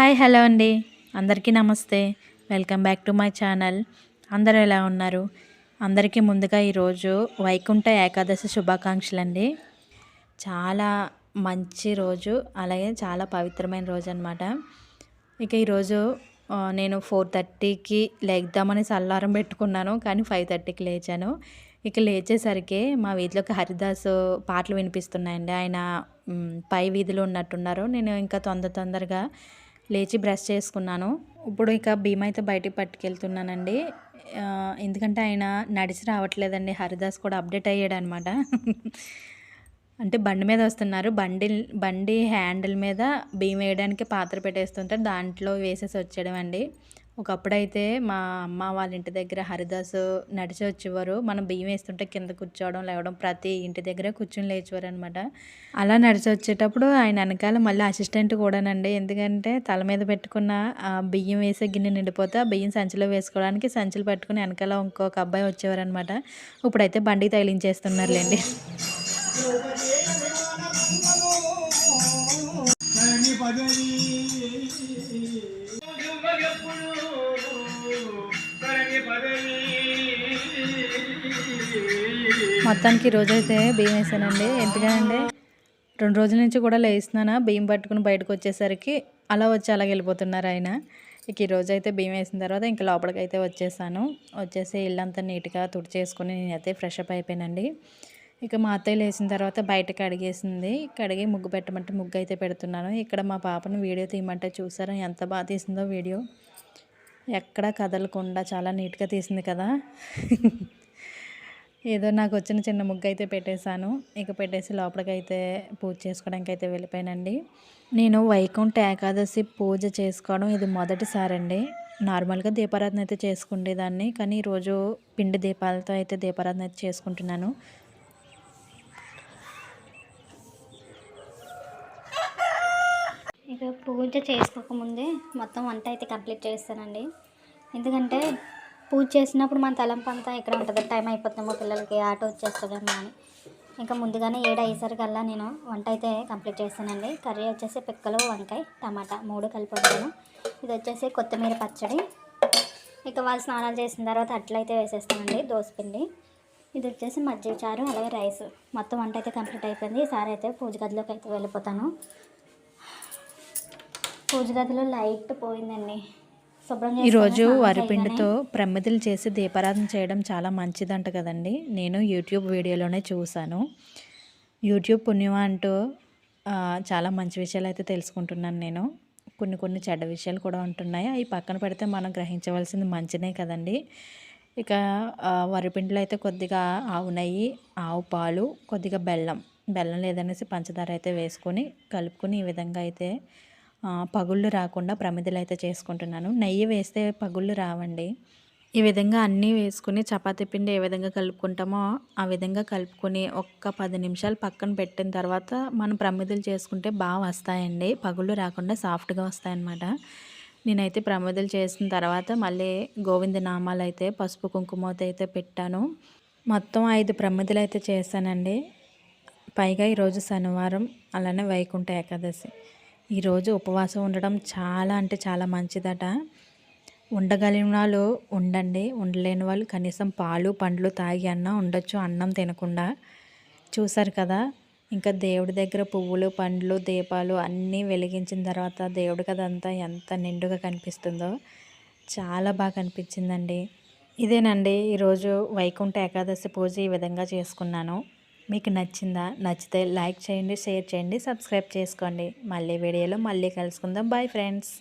Hi hello అండి. అందరికీ నమస్తే. Welcome back to my channel. అందరూ ఎలా ఉన్నారు? అందరికీ ముందుగా ఈరోజు వైకుంఠ ఏకాదశి శుభాకాంక్షలు అండి చాలా మంచి రోజు అలాగే చాలా పవిత్రమైన రోజు అనమాట ఇక ఈరోజు నేను ఫోర్ థర్టీకి లేద్దామని అల్లారం పెట్టుకున్నాను కానీ ఫైవ్ థర్టీకి లేచాను. ఇక లేచేసరికి మా వీధిలోకి హరిదాసు పాటలు వినిపిస్తున్నాయండి. ఆయన పై వీధిలో ఉన్నట్టున్నారు. నేను ఇంకా తొందర తొందరగా లేచి బ్రష్ చేసుకున్నాను. ఇప్పుడు ఇక భీమ అయితే బయటికి పట్టుకెళ్తున్నానండి. ఎందుకంటే ఆయన నడిచి రావట్లేదండి. హరిదాస్ కూడా అప్డేట్ అయ్యాడు అనమాట అంటే బండి మీద వస్తున్నారు. బండి బండి హ్యాండిల్ మీద భీమ వేయడానికి పాత్ర పెట్టేస్తుంటే దాంట్లో వేసేసి వచ్చేయడం అండి ఒకప్పుడైతే మా అమ్మ వాళ్ళ ఇంటి దగ్గర హరిదాసు నడిచి వచ్చేవారు. మనం బియ్యం వేస్తుంటే కింద కూర్చోవడం లేవడం ప్రతి ఇంటి దగ్గర కూర్చొని లేచేవారు అనమాట అలా నడిచి వచ్చేటప్పుడు ఆయన వెనకాల మళ్ళీ అసిస్టెంట్ కూడానండి. ఎందుకంటే తల మీద పెట్టుకున్న బియ్యం వేసే గిన్నె నిండిపోతే ఆ బియ్యం సంచిలో వేసుకోవడానికి సంచులు పట్టుకుని వెనకాల ఇంకొక అబ్బాయి వచ్చేవారు అనమాట ఇప్పుడైతే బండికి తగిలించేస్తున్నారులేండి. మొత్తానికి రోజైతే బియ్యం వేసానండి. ఎందుకంటే రెండు రోజుల నుంచి కూడా లేస్తున్నానా బియ్యం పట్టుకుని బయటకు వచ్చేసరికి అలా వచ్చి అలాగే వెళ్ళిపోతున్నారు ఆయన. ఇక ఈరోజు అయితే బియ్యం వేసిన తర్వాత ఇంకా లోపలికి అయితే వచ్చేసాను. వచ్చేసి ఇల్లంతా నీట్గా తుడిచేసుకొని నేనైతే ఫ్రెష్ అప్ అయిపోయానండి. ఇక మా అత్తయ్య లేచిన తర్వాత బయటకు అడిగేసింది. కడిగి ముగ్గు పెట్టమంటే ముగ్గు అయితే పెడుతున్నాను. ఇక్కడ మా పాపను వీడియో తీయమంటే చూసారా ఎంత బాగా తీసిందో వీడియో. ఎక్కడా కదలకుండా చాలా నీట్గా తీసింది కదా. ఏదో నాకు వచ్చిన చిన్న ముగ్గు అయితే పెట్టేశాను. ఇక పెట్టేసి లోపలికైతే పూజ చేసుకోవడానికి అయితే వెళ్ళిపోయానండి. నేను వైకుంఠ ఏకాదశి పూజ చేసుకోవడం ఇది మొదటిసారి అండి నార్మల్గా దీపారాధన అయితే చేసుకునేదాన్ని కానీ ఈరోజు పిండి దీపాలతో అయితే దీపారాధన అయితే చేసుకుంటున్నాను. ఇక పూజ చేసుకోకముందే మొత్తం వంట అయితే కంప్లీట్ చేస్తానండి. ఎందుకంటే పూజ చేసినప్పుడు మన తలంపంతా ఎక్కడ ఇక్కడ ఉంటుంది? టైం అయిపోతుందేమో పిల్లలకి ఆటో వచ్చేస్తుందేమో అని. ఇంకా ముందుగానే ఏడు అయ్యేసరికల్లా నేను వంట అయితే కంప్లీట్ చేస్తానండి. కర్రీ వచ్చేసి పిక్కలు వంకాయ టమాటా మూడు కలిపి వండాను ఇది వచ్చేసి కొత్తిమీర పచ్చడి. ఇక వాళ్ళు స్నానాలు చేసిన తర్వాత అట్లయితే వేసేస్తానండి దోసపిండి ఇది వచ్చేసి మజ్జిగ చారు అలాగే రైస్. మొత్తం వంట అయితే కంప్లీట్ అయిపోయింది. ఈసారి అయితే పూజ గదిలోకి అయితే వెళ్ళిపోతాను. పూజ గదిలో లైట్ పోయిందండి. ఈరోజు వరిపిండితో ప్రమిదలు చేసి దీపారాధన చేయడం చాలా మంచిదంట కదండి. నేను యూట్యూబ్ వీడియోలోనే చూశాను. యూట్యూబ్ పుణ్యం అంటూ చాలా మంచి విషయాలు అయితే తెలుసుకుంటున్నాను నేను. కొన్ని కొన్ని చెడ్డ విషయాలు కూడా ఉంటున్నాయి. అవి పక్కన పెడితే మనం గ్రహించవలసింది మంచినే కదండి. ఇక వరిపిండిలో అయితే కొద్దిగా ఆవు నెయ్యి ఆవు పాలు కొద్దిగా బెల్లం. బెల్లం లేదనేసి పంచదార అయితే వేసుకొని కలుపుకొని ఈ విధంగా అయితే పగుళ్ళు రాకుండా ప్రమిదలు అయితే చేసుకుంటున్నాను. నెయ్యి వేస్తే పగుళ్ళు రావండి. ఈ విధంగా అన్నీ వేసుకుని చపాతీ పిండి ఏ విధంగా కలుపుకుంటామో ఆ విధంగా కలుపుకొని ఒక్క పది నిమిషాలు పక్కన పెట్టిన తర్వాత మనం ప్రమిదలు చేసుకుంటే బాగా వస్తాయండి. పగుళ్ళు రాకుండా సాఫ్ట్గా వస్తాయన్నమాట. నేనైతే ప్రమిదలు చేసిన తర్వాత మళ్ళీ గోవింద నామాలు అయితే పసుపు కుంకుమతో అయితే పెట్టాను. మొత్తం ఐదు ప్రమిదలు అయితే చేశానండి. పైగా ఈరోజు శనివారం అలానే వైకుంఠ ఏకాదశి. ఈరోజు ఉపవాసం ఉండడం చాలా అంటే చాలా మంచిదట. ఉండగలిగిన వాళ్ళు ఉండండి. ఉండలేని వాళ్ళు కనీసం పాలు పండ్లు తాగి అన్న ఉండొచ్చు అన్నం తినకుండా. చూసారు కదా ఇంకా దేవుడి దగ్గర పువ్వులు పండ్లు దీపాలు అన్నీ వెలిగించిన తర్వాత దేవుడికి అదంతా ఎంత నిండుగా కనిపిస్తుందో. చాలా బాగా కనిపించిందండి ఇదేనండి ఈరోజు వైకుంఠ ఏకాదశి పూజ ఈ విధంగా చేసుకున్నాను. మీకు నచ్చిందా నచ్చితే లైక్ చేయండి షేర్ చేయండి సబ్స్క్రైబ్ చేసుకోండి. మళ్ళీ వీడియోలో మళ్ళీ కలుసుకుందాం. Bye friends.